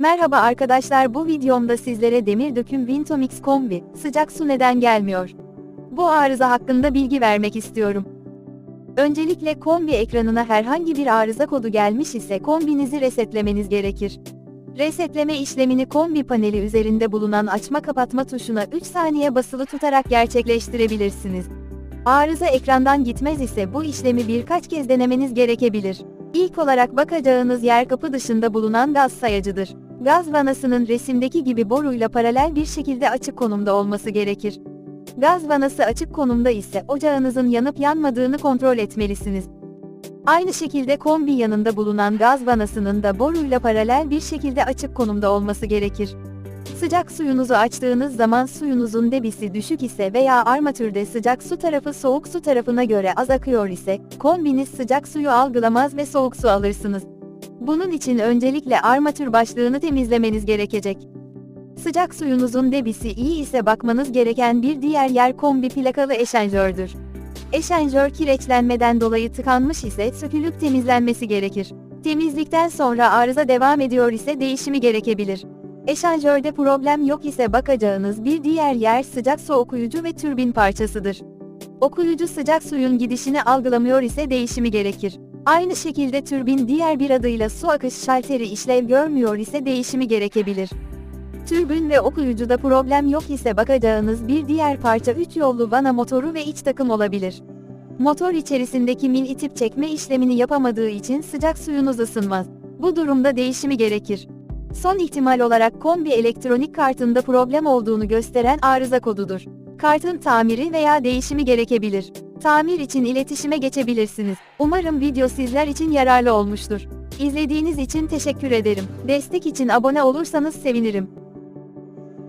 Merhaba arkadaşlar bu videomda sizlere demir döküm Vintomix kombi, sıcak su neden gelmiyor? Bu arıza hakkında bilgi vermek istiyorum. Öncelikle kombi ekranına herhangi bir arıza kodu gelmiş ise kombinizi resetlemeniz gerekir. Resetleme işlemini kombi paneli üzerinde bulunan açma kapatma tuşuna 3 saniye basılı tutarak gerçekleştirebilirsiniz. Arıza ekrandan gitmez ise bu işlemi birkaç kez denemeniz gerekebilir. İlk olarak bakacağınız yer kapı dışında bulunan gaz sayacıdır. Gaz vanasının resimdeki gibi boruyla paralel bir şekilde açık konumda olması gerekir. Gaz vanası açık konumda ise ocağınızın yanıp yanmadığını kontrol etmelisiniz. Aynı şekilde kombi yanında bulunan gaz vanasının da boruyla paralel bir şekilde açık konumda olması gerekir. Sıcak suyunuzu açtığınız zaman suyunuzun debisi düşük ise veya armatürde sıcak su tarafı soğuk su tarafına göre az akıyor ise, kombiniz sıcak suyu algılamaz ve soğuk su alırsınız. Bunun için öncelikle armatür başlığını temizlemeniz gerekecek. Sıcak suyunuzun debisi iyi ise bakmanız gereken bir diğer yer kombi plakalı eşanjördür. Eşanjör kireçlenmeden dolayı tıkanmış ise sökülüp temizlenmesi gerekir. Temizlikten sonra arıza devam ediyor ise değişimi gerekebilir. Eşanjörde problem yok ise bakacağınız bir diğer yer sıcak su okuyucu ve türbin parçasıdır. Okuyucu sıcak suyun gidişini algılamıyor ise değişimi gerekir. Aynı şekilde türbin diğer bir adıyla su akış şalteri işlev görmüyor ise değişimi gerekebilir. Türbün ve okuyucuda problem yok ise bakacağınız bir diğer parça 3 yollu vana motoru ve iç takım olabilir. Motor içerisindeki mil itip çekme işlemini yapamadığı için sıcak suyunuz ısınmaz. Bu durumda değişimi gerekir. Son ihtimal olarak kombi elektronik kartında problem olduğunu gösteren arıza kodudur. Kartın tamiri veya değişimi gerekebilir. Tamir için iletişime geçebilirsiniz. Umarım video sizler için yararlı olmuştur. İzlediğiniz için teşekkür ederim. Destek için abone olursanız sevinirim.